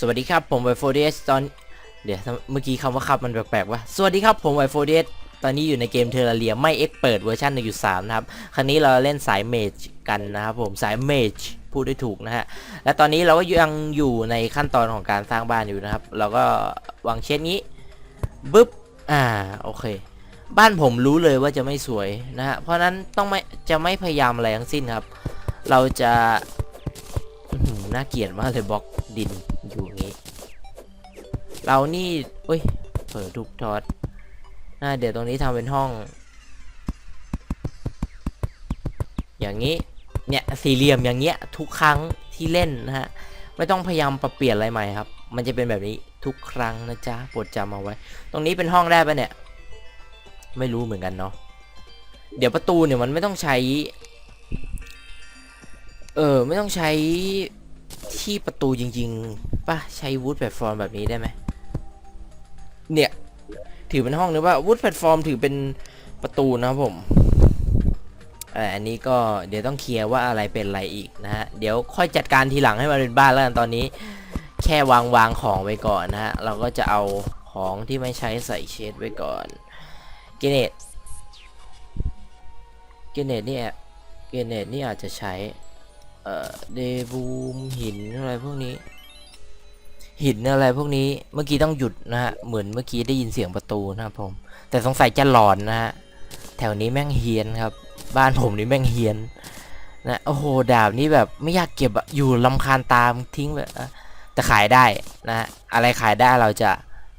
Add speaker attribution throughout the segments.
Speaker 1: สวัสดีครับผมไวโฟเดสตอนเดี๋ยวเมื่อกี้คำว่าครับมันแปลกๆว่าสวัสดีครับผมไวโฟเดสตอนนี้อยู่ในเกมเทอร์เรียไม่เอ็กเปิดเวอร์ชัน1.3นะครับ ครั้นี้เราเล่นสายเมจกันนะครับผมสายเมจพูดได้ถูกนะฮะ และตอนนี้เราก็ยังอยู่ในขั้นตอนของการสร้างบ้านอยู่นะครับ เราก็วางเช่นนี้บึ๊บอ่าโอเค บ้านผมรู้เลยว่าจะไม่สวยนะฮะเพราะนั้นต้องไม่จะไม่พยายามอะไรทั้งสิ้นครับ เราจะหือน่าเกลียดมากเลยบล็อกดิน อยู่อย่างนี้ เรานี่เอ้ยเปิดทุกทอดน่าเดี๋ยวตรงนี้ทำเป็นห้อง อย่างนี้ เนี่ยสี่เหลี่ยมอย่างเงี้ย ทุกครั้งที่เล่นนะฮะ ไม่ต้องพยายามปรับเปลี่ยนอะไรใหม่ครับ มันจะเป็นแบบนี้ทุกครั้งนะจ๊ะโปรดจำเอาไว้ ตรงนี้เป็นห้องได้ปะเนี่ย ไม่รู้เหมือนกันเนาะ เดี๋ยวประตูเนี่ยมันไม่ต้องใช้ เออไม่ต้องใช้ ที่ประตูจริงๆป่ะใช้วูดแพลตฟอร์มแบบนี้ได้ไหมเนี่ย ถือเป็นห้องหรือว่าวูดแพลตฟอร์มถือเป็นประตูนะครับผมอ่ออันนี้ก็เดี๋ยวต้องเคลียร์ว่าอะไรเป็นอะไรอีกนะฮะ เดี๋ยวค่อยจัดการทีหลังให้มันเป็นบ้านแล้วกันตอนนี้ แค่วางวางของไว้ก่อนนะฮะ เราก็จะเอาของที่ไม่ใช้ใส่เชดไว้ก่อนเกเนตเกเนตเนี่ยเกเนตนี่อาจจะใช้ เอ่อเดบูมหินอะไรพวกนี้ หินอะไรพวกนี้เมื่อกี้ต้องหยุดนะฮะเหมือนเมื่อกี้ได้ยินเสียงประตูนะครับผม แต่สงสัยจะหลอนนะฮะแถวนี้แม่งเฮียนครับ บ้านผมนี่แม่งเฮียนนะโอ้โหดาบนี่แบบไม่อยากเก็บอะอยู่ลำคาญตามทิ้งแบบแต่ขายได้นะฮะอะไรขายได้เราจะ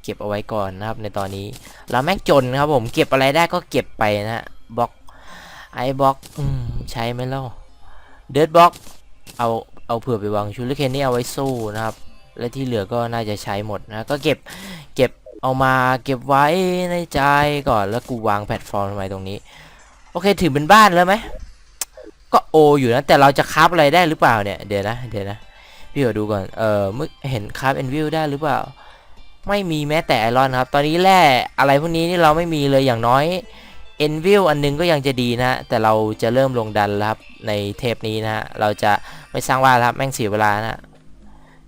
Speaker 1: เก็บเอาไว้ก่อนนะครับ ในตอนนี้เราแม่งจนครับผมเก็บอะไรได้ก็เก็บไปนะฮะบล็อกไอ้บล็อกอใช้ไหมเล่าเดิร์ดบล็อก เอาเอาเผื่อไปวางชูริเคนนี่เอาไว้สู้นะครับ และที่เหลือก็น่าจะใช้หมดนะ ก็เก็บเก็บเอามาเก็บไว้ในใจก่อนแล้วกูวางแพลตฟอร์มไว้ตรงนี้ โอเคถือเป็นบ้านแล้วไหมก็โออยู่นะแต่เราจะคราฟอะไรได้หรือเปล่าเนี่ยเดี๋ยวนะเดี๋ยวนะพี่ขอดูก่อนเออเมื่อเห็นคราฟเอ็นวิวได้หรือเปล่า ไม่มีแม้แต่ไอรอนครับ ตอนนี้แร่อะไรพวกนี้นี่เราไม่มีเลยอย่างน้อย เอ็นวิวอันนึงก็ยังจะดีนะแต่เราจะเริ่มลงดันแล้วครับในเทปนี้นะฮะเราจะไม่สร้างบ้าแล้วครับแม่งเสียเวลานะ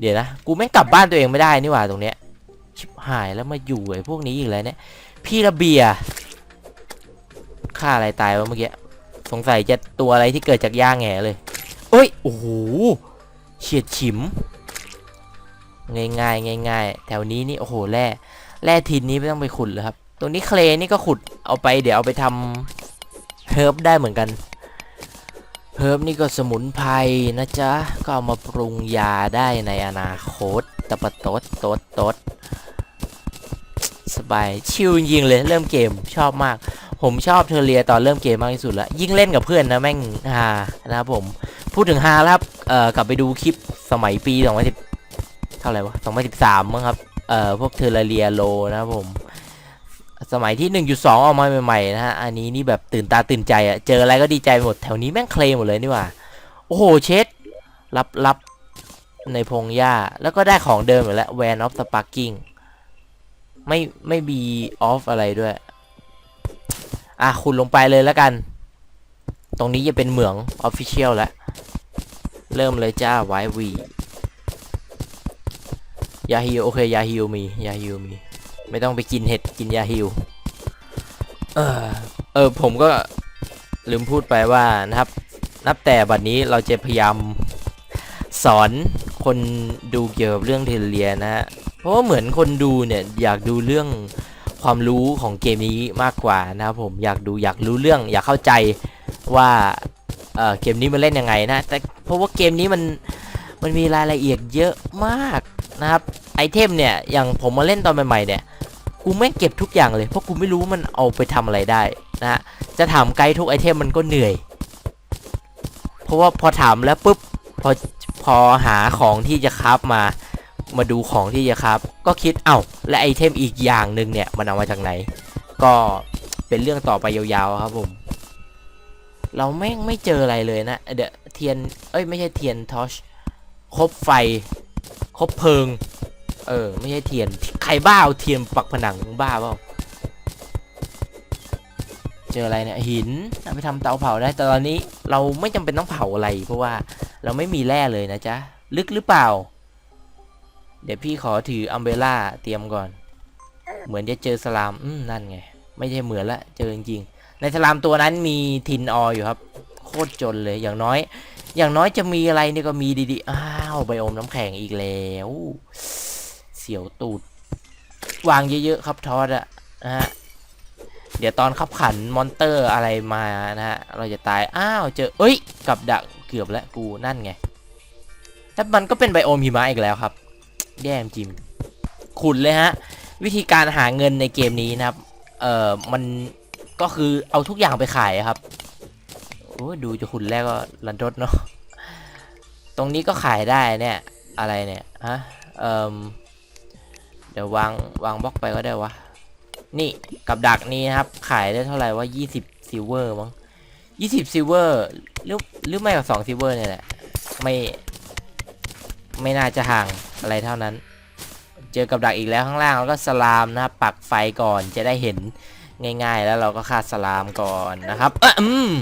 Speaker 1: เดี๋ยวนะกูแม่งกลับบ้านตัวเองไม่ได้นี่หว่าตรงเนี้ยชิบหายแล้วมาอยู่ไอ้พวกนี้อีกแล้วเนี่ยพี่ระเบียร์ฆ่าอะไรตายวะเมื่อกี้สงสัยจะตัวอะไรที่เกิดจากย่าแง่เลยเอ้ยโอ้โหเฉียดฉิม ง่ายง่ายง่ายง่ายแถวนี้นี่โอ้โหแร่แร่ทินนี้ไม่ต้องไปขุดเลยครับ ตรงนี้เคลนี่ก็ขุดเอาไปเดี๋ยวเอาไปทำเฮิร์บได้เหมือนกัน เฮิร์บนี่ก็สมุนไพรนะจ๊ะ ก็เอามาปรุงยาได้ในอนาคตตะปะตดตดตดสบายชิลจริงเลยเริ่มเกมชอบมาก ผมชอบเทอร์เรียตอนเริ่มเกมมากที่สุดละยิ่งเล่นกับเพื่อนนะแม่งฮานะครับผม พูดถึงฮาแล้วครับเอ่อกลับไปดูคลิปสมัยปี2010เท่าไหร่วะ2013มั้งครับเอ่อพวกเทอร์เรียโลนะครับผม สมัยที่ 1.2 ออกมาใหม่ๆนะฮะ อันนี้นี่แบบตื่นตาตื่นใจอะเจออะไรก็ดีใจหมด แถวนี้แม่งเคลมหมดเลยนี่ว่า โอ้โห เช็ด รับรับในพงหญ้า แล้วก็ได้ของเดิมอยู่แล้ว Van of Sparking ไม่ไม่มีออฟอะไรด้วย อะคุณลงไปเลยแล้วกัน ตรงนี้จะเป็นเหมืองออฟฟิเชียลแล้ว เริ่มเลยจ้าไววียาฮิโอเคยาฮิวมียาฮิวมี ไม่ต้องไปกินเห็ดกินยาฮิวเออเออผมก็ลืมพูดไปว่านะครับ นับแต่บัดนี้เราจะพยายามสอนคนดูเกี่ยวกับเรื่องเทเลียนะฮะ เพราะว่าเหมือนคนดูเนี่ยอยากดูเรื่องความรู้ของเกมนี้มากกว่านะครับผมอยากดูอยากรู้เรื่อง อยากเข้าใจว่าเออเกมนี้มันเล่นยังไงนะ แต่เพราะว่าเกมนี้มันมันมีรายละเอียดเยอะมากนะครับ ไอเทมเนี่ยอย่างผมมาเล่นตอนใหม่ๆเนี่ยกูแม่เก็บทุกอย่างเลยเพราะกูไม่รู้มันเอาไปทำอะไรได้นะฮะจะถามไกด์ทุกไอเทมมันก็เหนื่อย เพราะว่าพอถามแล้วปุ๊บพอพอหาของที่จะคราฟมามาดูของที่จะครับก็คิดเอ้าและไอเทมอีกอย่างหนึ่งเนี่ยมันเอามาจากไหน ก็เป็นเรื่องต่อไปยาวๆครับผม เราแม่งไม่เจออะไรเลยนะเดี๋ยวเทียนเอ้ยไม่ใช่เทียนทอชคบไฟคบเพลิง เออ ไม่ใช่เทียน ใครบ้าเอาเทียนปักผนังบ้าเปล่าเจออะไรเนี่ยหินเอาไปทำเตาเผาได้ แต่ตอนนี้เราไม่จำเป็นต้องเผาอะไร เพราะว่าเราไม่มีแร่เลยนะจ๊ะ ลึกหรือเปล่า เดี๋ยวพี่ขอถืออัมเบล่าเตรียมก่อน เหมือนจะเจอสลาม อืมนั่นไง ไม่ใช่เหมือนละ เจอจริงๆ ในสลามตัวนั้นมีทินอออยู่ครับ โคตรจนเลย อย่างน้อย อย่างน้อยจะมีอะไรนี่ก็มีดีๆ อ้าวไบโอมน้ำแข็งอีกแล้ว สียวตูด วางเยอะๆครับทอดอะนะฮะเดี๋ยวตอนขับขันมอนเตอร์อะไรมานะฮะเราจะตายอ้าวเจอเอ้ยกับดักเกือบแล้วกูนั่นไงแล้วมันก็เป็นไบโอมหิมะอีกแล้วครับ แย่จริงขุดเลยฮะ วิธีการหาเงินในเกมนี้นะครับ เอ่อมันก็คือเอาทุกอย่างไปขายครับโอ้ดูจะขุดแรกก็รันทดเนาะตรงนี้ก็ขายได้เนี่ยอะไรเนี่ยฮะเอ่อ เดี๋ยววางวางบล็อกไปก็ได้วะ นี่กับดักนี้นะครับ ขายได้เท่าไหร่ว่า 20ซิลเวอร์มั้ง20ซิลเวอร์หรือหรือไม่กับ2ซิลเวอร์เนี่ยแหละ ไม่ ไม่น่าจะห่างอะไรเท่านั้น เจอกับดักอีกแล้วข้างล่างแล้วก็สลามนะครับ ปักไฟก่อนจะได้เห็นง่าย ๆ แล้วเราก็ฆ่าสลามก่อนนะครับเอะอืม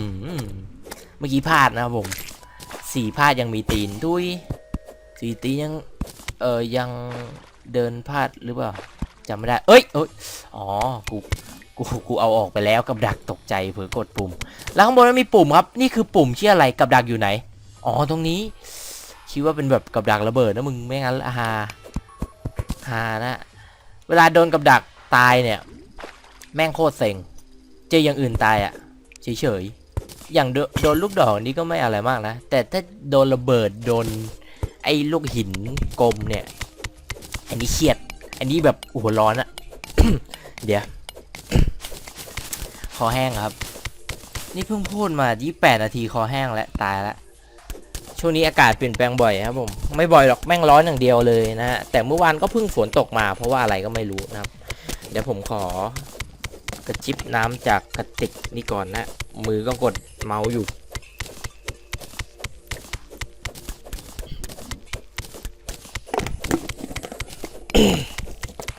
Speaker 1: เมื่อกี้พลาดนะครับผมสี่พลาดยังมีตีนดุยสี่ตีนยัง เออยัง เดินพลาดหรือเปล่าจำไม่ได้ เอ้ยเอ้ยอ๋อ กู กู กูเอาออกไปแล้วกับดักตกใจเผลอกดปุ่ม แล้วข้างบนมันมีปุ่มครับ นี่คือปุ่มที่อะไรกับดักอยู่ไหน อ๋อ ตรงนี้ คิดว่าเป็นแบบกับดักระเบิดนะมึง ไม่งั้นฮาฮานะ เวลาโดนกับดักตายเนี่ย แม่งโคตรเซ็ง เจออย่างอื่นตายอะ่ะ เฉยๆ อย่างโดโดนลูกดอกนี่ก็ไม่อะไรมากนะ แต่ถ้าโดนระเบิดโดนไอ้ลูกหินกลมเนี่ย อันนี้เครียด อันนี้แบบหัวร้อนอะเดี๋ยวคอแห้งครับ นี่เพิ่งพูดมา 28 นาทีคอแห้งแล้วตายล้วช่วงนี้อากาศเปลี่ยนแปลงบ่อยครับผมไม่บ่อยหรอกแม่งร้อนอย่างเดียวเลยนะฮะแต่เมื่อวานก็เพิ่งฝนตกมา เพราะว่าอะไรก็ไม่รู้นะครับ เดี๋ยวผมขอกระจิบน้ำจากกระติกนี่ก่อนนะ มือก็กดเมาส์อยู่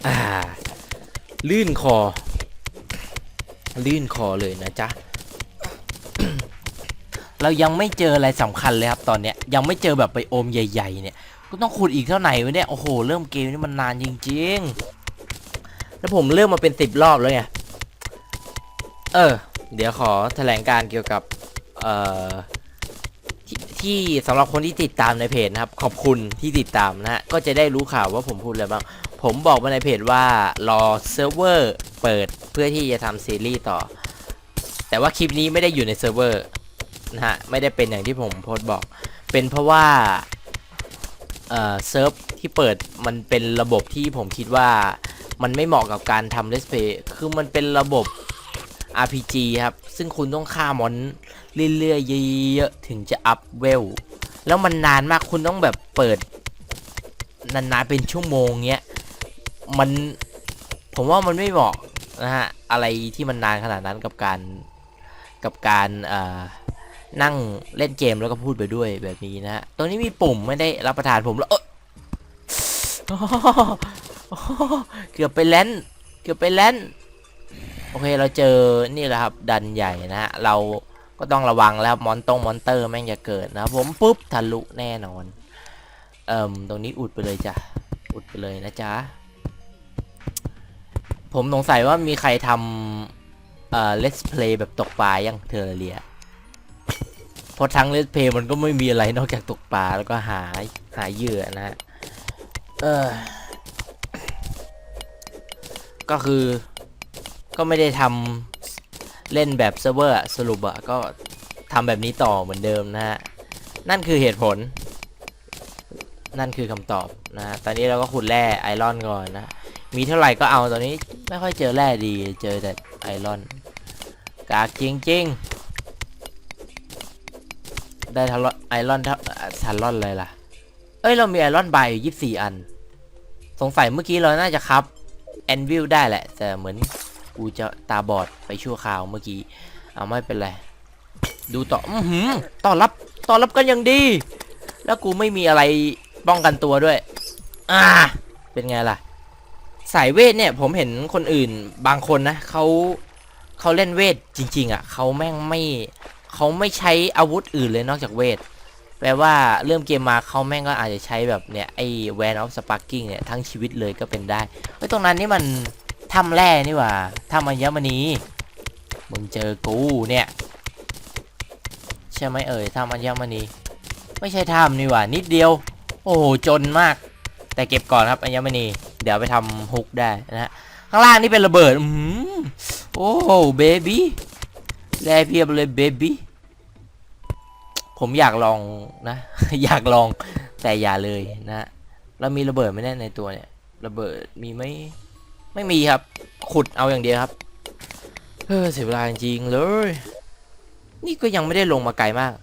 Speaker 1: อ่า ลื่นคอ ลื่นคอเลยนะจ๊ะ เรายังไม่เจออะไรสำคัญเลยครับตอนเนี้ย ยังไม่เจอแบบไปโอมใหญ่ๆเนี่ย ก็ต้องขุดอีกเท่าไหร่วะเนี่ย โอ้โห เริ่มเกมนี้มันนานจริงๆ แล้วผมเริ่มมาเป็นสิบรอบแล้วไง เออ เดี๋ยวขอแถลงการเกี่ยวกับ เอ่อ ที่ที่สำหรับคนที่ติดตามในเพจนะครับ ขอบคุณที่ติดตามนะฮะก็จะได้รู้ข่าวว่าผมพูดอะไรบ้างผมบอกมาในเพจว่ารอเซิร์ฟเวอร์เปิดเพื่อที่จะทำซีรีส์ต่อ แต่ว่าคลิปนี้ไม่ได้อยู่ในเซิร์ฟเวอร์นะฮะไม่ได้เป็นอย่างที่ผมโพสต์บอก เป็นเพราะว่าเอ่อเซิร์ฟที่เปิดมันเป็นระบบที่ผมคิดว่ามันไม่เหมาะกับการทำเลสเพย์คือมันเป็นระบบ RPG ครับ ซึ่งคุณต้องฆ่ามอน เรื่อยๆเยอะๆถึงจะอัพเวล แล้วมันนานมากคุณต้องแบบเปิด นานๆเป็นชั่วโมงเงี้ยมันผมว่ามันไม่เหมาะนะฮะอะไรที่มันนานขนาดนั้นกับการกับการเอ่อนั่งเล่นเกมแล้วก็พูดไปด้วยแบบนี้นะฮะตรงนี้มีปุ่มไม่ได้รับประทานผมแล้วเกือบไปแลนเกือบไปแลนโอเคเราเจอนี่แหละครับดันใหญ่นะฮะเรา ก็ต้องระวังแล้วมอนตงมอนเตอร์แม่งจะเกิดนะผมปุ๊บทะลุแน่นอนเอ่มตรงนี้อุดไปเลยจ้ะอุดไปเลยนะจ๊ะผมสงสัยว่ามีใครทำเอ่อ let's play แบบตกปลายังเทอร์เรียเพราะทั้ง let's play มันก็ไม่มีอะไรนอกจากตกปลาแล้วก็หาหาเหยื่อนะฮะเออก็คือก็ไม่ได้ทำ เล่นแบบเซิร์ฟเวอร์สรุปอะก็ทำแบบนี้ต่อเหมือนเดิมนะฮะ นั่นคือเหตุผล นั่นคือคำตอบนะ ตอนนี้เราก็ขุดแร่ไอรอนก่อนนะ มีเท่าไหร่ก็เอาตอนนี้ไม่ค่อยเจอแร่ดี เจอแต่ไอรอน กากจริงจริงๆได้ทารอนไอรอนท่ารอนเลยล่ะ เอ้ย เรามีไอรอนใบยอยู่ยี่สี่อัน สงสัยเมื่อกี้เราน่าจะครับแอนวิลได้แหละ แต่เหมือน กูจะตาบอดไปชั่วคราวเมื่อกี้เอาไม่เป็นไรดูต่ออือหือต้อนรับต้อนรับกันอย่างดี แล้วกูไม่มีอะไรป้องกันตัวด้วย อ่า เป็นไงล่ะ สายเวทเนี่ย ผมเห็นคนอื่นบางคนนะเขาเขาเล่นเวทจริง ๆ อะเขาแม่งไม่เขาไม่ใช้อาวุธอื่นเลยนอกจากเวทแปลว่าเริ่มเกมมาเขาแม่งก็อาจจะใช้แบบเนี่ยไอแวนออฟสปาร์กิ้งเนี่ยทั้งชีวิตเลยก็เป็นได้เฮ้ตรงนั้นนี่มัน ทำแร่นี่หว่าทำอัญมณีมึงเจอกูเนี่ยใช่ไหมเอ่ยทำอัญมณีไม่ใช่ทำนี่หว่านิดเดียว โอ้โหจนมาก แต่เก็บก่อนครับอัญมณีเดี๋ยวไปทำฮุกได้นะฮะข้างล่างนี่เป็นระเบิดอืมโอ้เบบี้แร่เพียบเลยเบบี้ผมอยากลองนะ อยากลองแต่อย่าเลยนะเรามีระเบิดไม่แน่ในตัวเนี่ย ระเบิดมีไหม ไม่มีครับ ขุดเอาอย่างเดียวครับเออเสียเวลาจริงเลย นี่ก็ยังไม่ได้ลงมาไกลมาก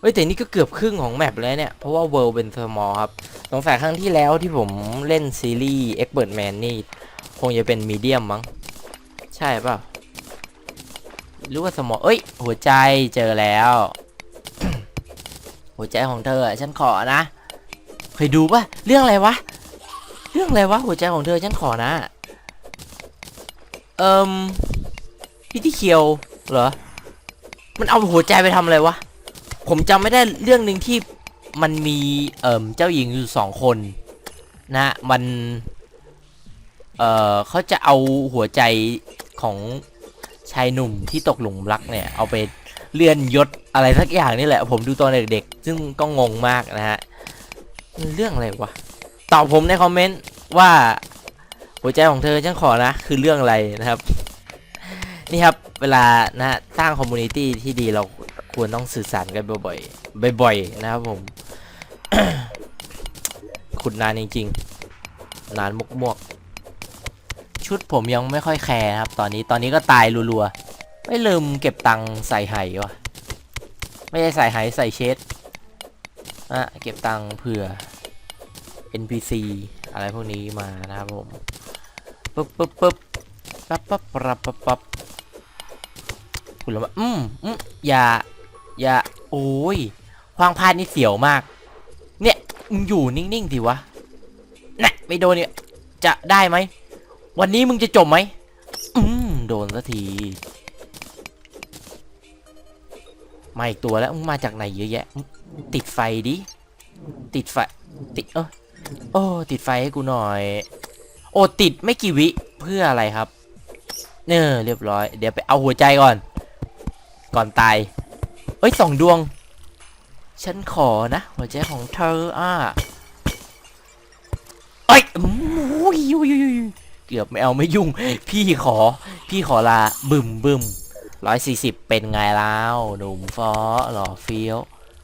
Speaker 1: เฮ้ยแต่นี่ก็เกือบครึ่งของแมปแล้วเนี่ย เพราะว่าเวิลด์เป็นสมอลครับสงสัยครั้งที่แล้วที่ผมเล่นซีรีส์ Expert Man นี่ คงจะเป็นมีเดียมมั้ง ใช่ป่าหรือว่าสมอลเอ้ย หัวใจเจอแล้ว หัวใจของเธอฉันขอนะ เคยดูป่ะ เรื่องอะไรวะ เรื่องอะไรวะ หัวใจของเธอฉันขอนะ เอิมพิธีเคียวเหรอ มันเอาหัวใจไปทำอะไรวะ ผมจำไม่ได้เรื่องหนึ่งที่มันมีเอิมเจ้าหญิงอยู่สองคนนะ มัน เอ่อเขาจะเอาหัวใจของชายหนุ่มที่ตกหลุมรักเนี่ย เอาไปเลื่อนยศอะไรสักอย่างนี่แหละ ผมดูตอนเด็กๆ ซึ่งก็งงมากนะฮะ เรื่องอะไรวะ ตอบผมในคอมเมนต์ว่า หัวใจของเธอฉันขอนะ คือเรื่องอะไรนะครับ นี่ครับเวลานะสร้างคอมมูนิตี้ที่ดีเราควรต้องสื่อสารกันบ่อยๆบ่อยๆนะครับผมขุดนานจริงๆนานมวกๆชุดผมยังไม่ค่อยแคร์ครับ ตอนนี้ตอนนี้ก็ตายรัวๆ ไม่ลืมเก็บตังค์ใส่ไหวะไม่ได้ใส่ไหใส่เชดอะเก็บตังค์เผื่อ NPC อะไรพวกนี้มานะครับผม ปึ๊บปึ๊บปึ๊บปั๊บปั๊บปั๊บปั๊บปั๊บคุณละมาอืมอืมอย่า อย่า โอ้ยควางพลาดนี่เสียวมาก เนี่ยมึงอยู่นิ่งๆดิวะน่ะไม่โดนเนี่ย จะได้ไหม วันนี้มึงจะจบไหม อืม โดนสักที มาอีกตัวแล้วมึงมาจากไหนเยอะแยะ ติดไฟดิ ติดไฟ ติด เออโอ้ ติดไฟให้กูหน่อย ติดไม่กี่วิเพื่ออะไรครับเนอเรียบร้อย เดี๋ยวไปเอาหัวใจก่อน ก่อนตาย เอ้ยสองดวง ฉันขอนะ หัวใจของเธออะเอ้ยโอ้ยอุ้ยยยเกือบไม่เอาไม่ยุ่ง พี่ขอ พี่ขอลาบึมบึมร้อยสี่สิบเป็นไงแล้วหนุ่มฟอหล่อเฟี้ยว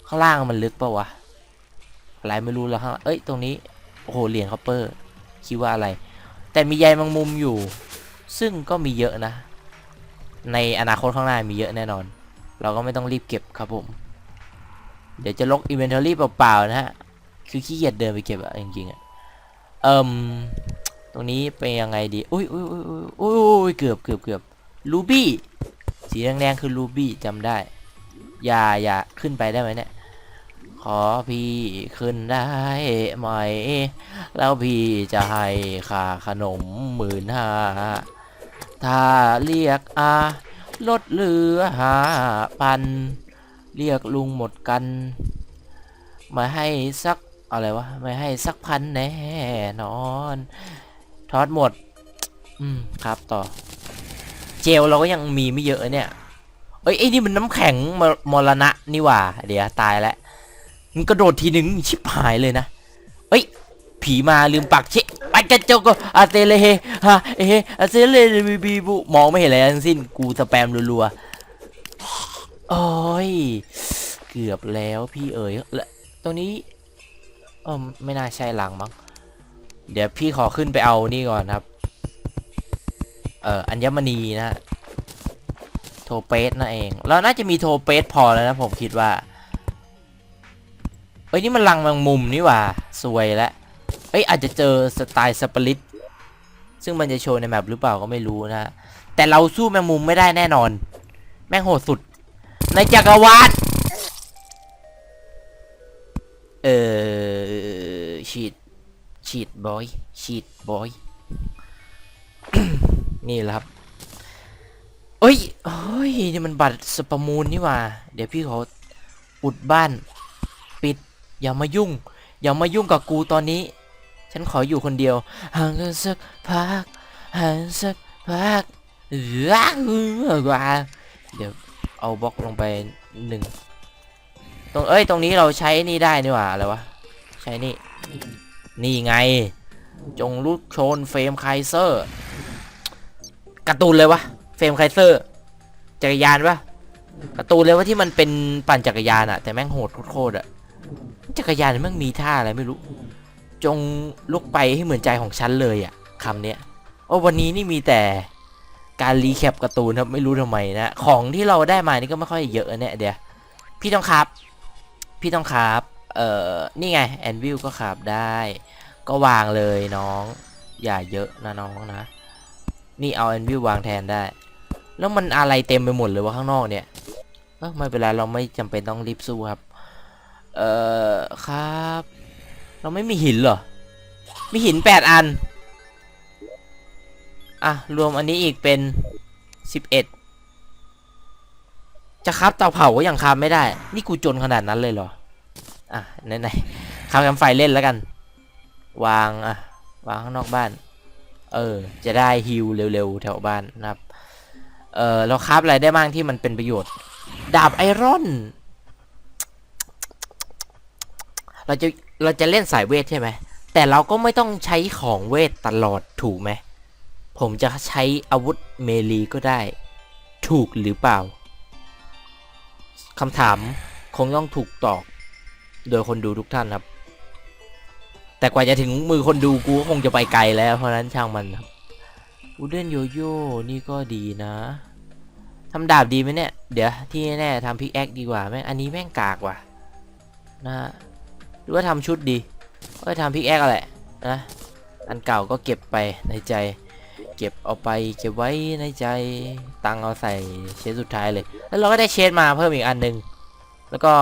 Speaker 1: ข้างล่างมันลึกปะวะอะไรไม่รู้แล้วข้างเอ้ยตรงนี้ โอ้โหเหรียญคอปเปอร์ คิดว่าอะไร แต่มีใยแมงมุมอยู่ ซึ่งก็มีเยอะนะ ในอนาคตข้างหน้ามีเยอะแน่นอน เราก็ไม่ต้องรีบเก็บครับผม เดี๋ยวจะลกอินเวนทอรี่เปล่าๆนะฮะ คือขี้เกียจเดินไปเก็บอะจริงๆอะเอิมตรงนี้เป็นยังไงดี อุ้ยอุ้ยอุ้ยอุ้ยอุ้ยเกือบเกือบเกือบลูบี้ สีแดงๆคือรูบี้จำได้ อย่าอย่าขึ้นไปได้ไหมเนี่ย ขอพี่ขึ้นได้ไหม แล้วพี่จะให้ค่าขนมหมื่นห้าถ้าเรียกอาลดเหลือห้าพัน เรียกลุงหมดกัน มาให้สักอะไรวะไม่ให้สักพันแน่นอน ทอดหมด อืมครับต่อ เจลเราก็ยังมีไม่เยอะเนี่ย เอ้ยไอ้นี่มันน้ำแข็งมมรณะนี่หว่า เดี๋ยวตายแล้ว มันกระโดดทีหนึ่งชิบหายเลยนะเอ้ย ผีมาลืมปักเชะไปกระจกก็อาเตเลเฮฮะเอเฮอาเตเลบีบีบุมองไม่เห็นอะไรทั้งสิ้นกูสแปมรัวๆโอ้ยเกือบแล้วพี่เอ๋ยและตรงนี้เออไม่น่าใช่หลังมั้งเดี๋ยวพี่ขอขึ้นไปเอานี่ก่อนครับ เอ่ออัญมณีนะโทเปสนั่นเอง เราน่าจะมีโทเปสพอแล้วนะผมคิดว่า อ้ยนี่มันลังแมงมุมนี่หว่าสวยแล้วเอ้ยอาจจะเจอสไตล์สปริตซึ่งมันจะโชว์ในแมปหรือเปล่าก็ไม่รู้นะแต่เราสู้แมงมุมไม่ได้แน่นอน แม่งโหดสุด ในจักรวาลเออฉีดฉีดบอยฉีดบอยนี่แหละครับเอ้ยเฮ้ยนี่มันบัตรสประมูลนี่ว่า เดี๋ยวพี่ขออุดบ้าน อย่ามายุ่ง อย่ามายุ่งกับกูตอนนี้ ฉันขออยู่คนเดียวห่างกันสักพักห่างสักพักว้าวว้าเดี๋ยวเอาบล็อกลงไปหนึ่งตรงเอ้ยตรงนี้เราใช้นี่ได้นี่หว่าอะไรวะใช้นี่นี่ไง จงลุกโชนเฟรมไคเซอร์การ์ตูนเลยวะเฟรมไคเซอร์จักรยานปะการ์ตูนเลยวะที่มันเป็นปั่นจักรยานอะแต่แม่งโหดโคตรอะ จักรยานม่งมีท่าอะไรไม่รู้ จงลุกไปให้เหมือนใจของฉันเลยอะคำเนี้ยโอ้วันนี้นี่มีแต่การรีแคปการ์ตูนครับไม่รู้ทำไมนะของที่เราได้มานี่ก็ไม่ค่อยเยอะเนี่ยเดี๋ยวพี่ต้องครับ พี่ต้องครับเอ่อนี่ไงแอนวิลก็ขับได้ ก็วางเลยน้อง อย่าเยอะนะน้องนะ นี่เอาแอนวิลวางแทนได้ แล้วมันอะไรเต็มไปหมดเลยวะข้างนอกเนี่ยเออไม่เป็นไรเราไม่จำเป็นต้องรีบสู้ครับ เอ่อครับ เราไม่มีหินเหรอ มีหินแปดอัน อะ รวมอันนี้อีกเป็นสิบเอ็ดจะครับเตาเผาก็ยังครับไม่ได้ นี่กูจนขนาดนั้นเลยเหรอ อะไหนๆครับกันไฟเล่นแล้วกัน วางอะ วางข้างนอกบ้าน เออ จะได้ฮิลเร็วๆแถวบ้านนะครับ เออเราคราบอะไรได้บ้างที่มันเป็นประโยชน์ ดาบไอรอน เราจะเราจะเล่นสายเวทใช่ไหมแต่เราก็ไม่ต้องใช้ของเวทตลอดถูกไหมผมจะใช้อาวุธเมลีก็ได้ ถูกหรือเปล่าคำถามคงต้องถูกตอบโดยคนดูทุกท่านครับ แต่กว่าจะถึงมือคนดูกูก็คงจะไปไกลแล้วเพราะนั้นช่างมันครับอูเดนโยโย่นี่ก็ดีนะทำดาบดีไหมเนี่ย เดี๋ยวที่แน่ๆทำพิกแอคดีกว่าแม่งอันนี้แม่งกากว่ะนะฮะ หรือว่าทำชุดดีก็ทำพิกแอคอะไรนะอันเก่าก็เก็บไปในใจ เก็บเอาไปเก็บไว้ในใจตังเอาใส่เชดสุดท้ายเลย แล้วเราก็ได้เชดมาเพิ่มอีกอันหนึง แล้วก็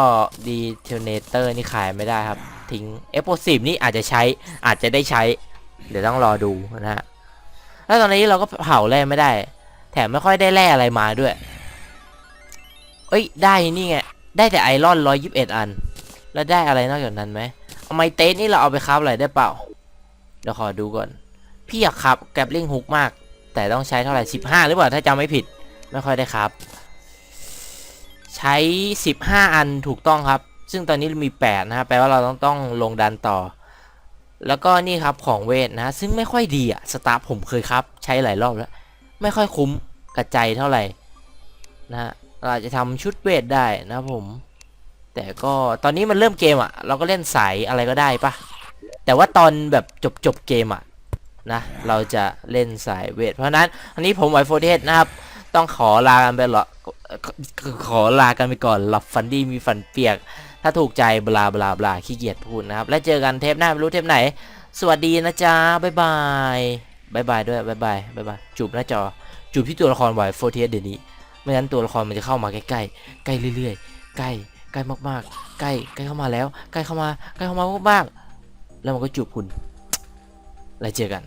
Speaker 1: ดีเทเนเตอร์นี่ขายไม่ได้ครับ ทิ้งเอฟโซีนี่อาจจะใช้อาจจะได้ใช้ เดี๋ยวต้องรอดูนะฮะแล้วตอนนี้เราก็เผาแร่ไม่ได้ แถมไม่ค่อยได้แร่อะไรมาด้วย เอ้ยได้นี่ไงได้แต่ไอรอนร้อยยิบเอ็ดอัน แล้วได้อะไรนอกจากนั้นไหมเอาไมเตสนี่เราเอาไปคราฟอะไรได้เปล่า เดี๋ยวขอดูก่อน พี่อยากขับแกลบลิงฮุกมาก แต่ต้องใช้เท่าไหร่สิบห้าหรือเปล่าถ้าจำไม่ผิด ไม่ค่อยได้ครับ ใช้15อันถูกต้องครับ ซึ่งตอนนี้มี8นะครับแปลว่าเราต้องต้องลงดันต่อ แล้วก็นี่ครับของเวทนะซึ่งไม่ค่อยดีอะสตาร์ผมเคยครับ ใช้หลายรอบแล้ว ไม่ค่อยคุ้มกับใจเท่าไหร่นะฮะเราจะทำชุดเวทได้นะผม แต่ก็ตอนนี้มันเริ่มเกมอะเราก็เล่นสายอะไรก็ได้ปะแต่ว่าตอนแบบจบจบเกมอะนะเราจะเล่นสายเวท เพราะนั้นอันนี้ผมไวโฟเทสนะครับ ต้องขอลากันไปหรอขอขอลากันไปก่อนหลับฝันดีมีฝันเปียก ถ้าถูกใจบลาบลาบลาขี้เกียจพูดนะครับ แล้วเจอกันเทปหน้าไม่รู้เทปไหน สวัสดีนะจ๊ะบ๊ายบายบ๊ายบายด้วยบ๊ายบายบ๊ายบายจูบหน้าจอจูบที่ตัวละครไวโฟเทสเดี๋ยวนี้ไม่งั้นตัวละครมันจะเข้ามาใกล้ๆใกล้เรื่อยๆใกล้ ใกล้มากๆ ใกล้ใกล้เข้ามาแล้ว ใกล้เข้ามาใกล้เข้ามามากๆแล้วมันก็จูบคุณแล้วเจอกัน